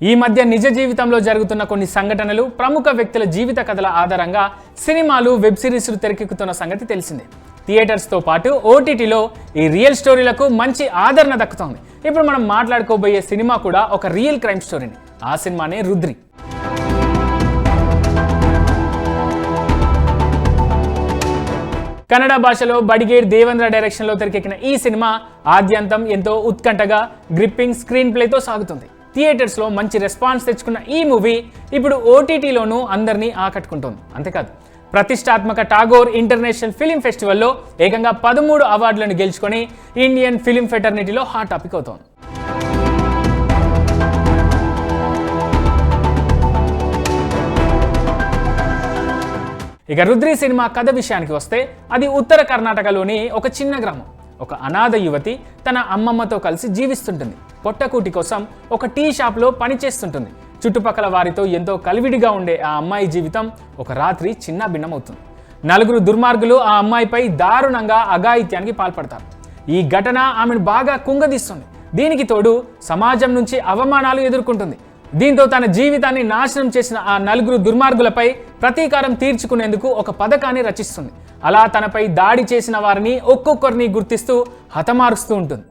ఈ మధ్య నిజ జీవితంలో జరుగుతున్న కొన్ని సంఘటనలు ప్రముఖ వ్యక్తుల జీవిత కథల ఆధారంగా సినిమాలు వెబ్ సిరీస్లు తెరకెక్కుతున్న సంగతి తెలిసిందే. థియేటర్స్తో పాటు ఓటీటీలో ఈ రియల్ స్టోరీలకు మంచి ఆదరణ దక్కుతోంది. ఇప్పుడు మనం మాట్లాడుకోబోయే సినిమా కూడా ఒక రియల్ క్రైమ్ స్టోరీని. ఆ సినిమానే రుద్రి. కన్నడ భాషలో బడిగేర్ దేవేంద్ర డైరెక్షన్లో తెరకెక్కిన ఈ సినిమా ఆద్యంతం ఎంతో ఉత్కంఠగా గ్రిప్పింగ్ స్క్రీన్ ప్లేతో సాగుతుంది. థియేటర్స్లో మంచి రెస్పాన్స్ తెచ్చుకున్న ఈ మూవీ ఇప్పుడు ఓటీటీలోనూ అందరినీ ఆకట్టుకుంటోంది. అంతేకాదు ప్రతిష్టాత్మక టాగోర్ ఇంటర్నేషనల్ ఫిలిం ఫెస్టివల్లో ఏకంగా పదమూడు అవార్డులను గెలుచుకొని ఇండియన్ ఫిలిం ఫెటర్నిటీలో హాట్ టాపిక్ అవుతోంది. ఇక రుద్రి సినిమా కథ విషయానికి వస్తే అది ఉత్తర కర్ణాటకలోని ఒక చిన్న గ్రామం. ఒక అనాథ యువతి తన అమ్మమ్మతో కలిసి జీవిస్తుంటుంది. పొట్టకూటి కోసం ఒక టీ షాప్లో పనిచేస్తుంటుంది. చుట్టుపక్కల వారితో ఎంతో కలివిడిగా ఉండే ఆ అమ్మాయి జీవితం ఒక రాత్రి చిన్న భిన్నమవుతుంది. నలుగురు దుర్మార్గులు ఆ అమ్మాయిపై దారుణంగా అఘాయిత్యానికి పాల్పడతారు. ఈ ఘటన ఆమెను బాగా కుంగదీస్తుంది. దీనికి తోడు సమాజం నుంచి అవమానాలు ఎదుర్కొంటుంది. దీంతో తన జీవితాన్ని నాశనం చేసిన ఆ నలుగురు దుర్మార్గులపై ప్రతీకారం తీర్చుకునేందుకు ఒక పథకాన్ని రచిస్తుంది. అలా తనపై దాడి చేసిన వారిని ఒక్కొక్కరిని గుర్తిస్తూ హతమారుస్తూ ఉంటుంది.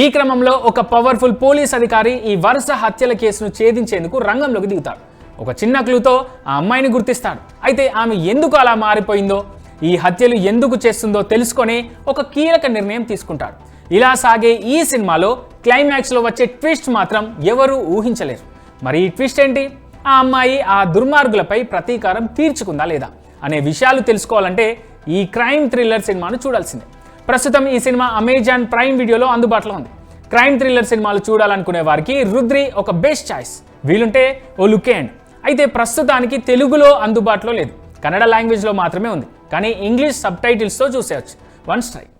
ఈ క్రమంలో ఒక పవర్ఫుల్ పోలీస్ అధికారి ఈ వరుస హత్యల కేసును ఛేదించేందుకు రంగంలోకి దిగుతాడు. ఒక చిన్న క్లూతో ఆ అమ్మాయిని గుర్తిస్తాడు. అయితే ఆమె ఎందుకు అలా మారిపోయిందో ఈ హత్యలు ఎందుకు చేస్తుందో తెలుసుకొని ఒక కీలక నిర్ణయం తీసుకుంటాడు ఇలా సాగే ఈ సినిమాలో క్లైమాక్స్లో వచ్చే ట్విస్ట్ మాత్రం ఎవరూ ఊహించలేరు. మరి ఈ ట్విస్ట్ ఏంటి? ఆ అమ్మాయి ఆ దుర్మార్గులపై ప్రతీకారం తీర్చుకుందా లేదా? అనే విషయాలు తెలుసుకోవాలంటే ఈ క్రైమ్ థ్రిల్లర్ సినిమాను చూడాల్సిందే. ప్రస్తుతం ఈ సినిమా అమెజాన్ ప్రైమ్ వీడియోలో అందుబాటులో ఉంది. క్రైమ్ థ్రిల్లర్ సినిమాలు చూడాలనుకునే వారికి రుద్రి ఒక బెస్ట్ చాయిస్. వీలుంటే ఓ లుకేండ్ అయితే ప్రస్తుతానికి తెలుగులో అందుబాటులో లేదు. కన్నడ లాంగ్వేజ్లో మాత్రమే ఉంది. కానీ ఇంగ్లీష్ సబ్ టైటిల్స్తో చూసేయచ్చు. One strike.